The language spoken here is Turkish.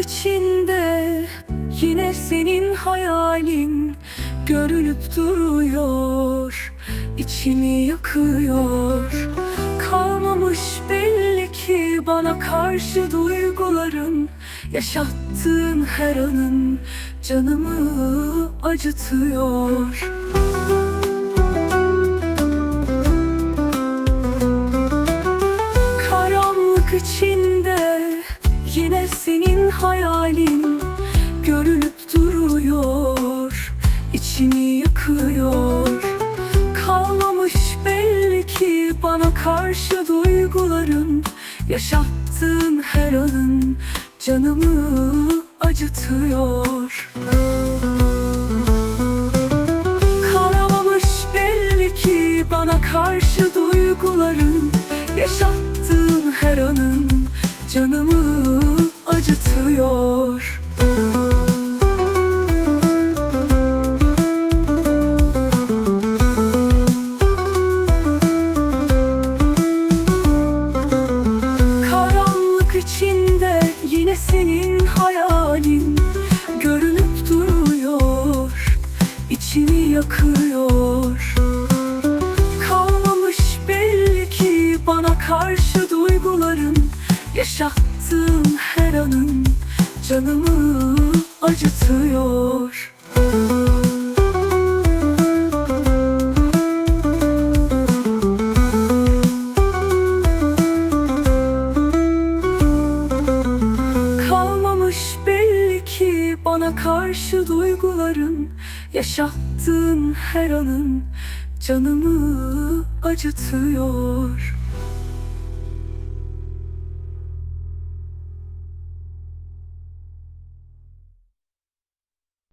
içinde Yine senin hayalin görülüp duruyor içimi yakıyor. Kalmamış belli ki bana karşı duyguların Yaşattığın her anın canımı acıtıyor. Hayalin Görülüp duruyor, içini yıkıyor Kalmamış belli ki bana karşı duyguların Yaşattığın her anın canımı acıtıyor. Kalmamış belli ki bana karşı duyguların Yaşattığın acıtıyor Karanlık içinde yine senin hayalin Görünüp duruyor, içini yakıyor. Kalmamış belli ki bana karşı duyguların Yaşattığın her anın canımı acıtıyor. Kalmamış belli ki bana karşı duyguların Yaşattığın her anın canımı acıtıyor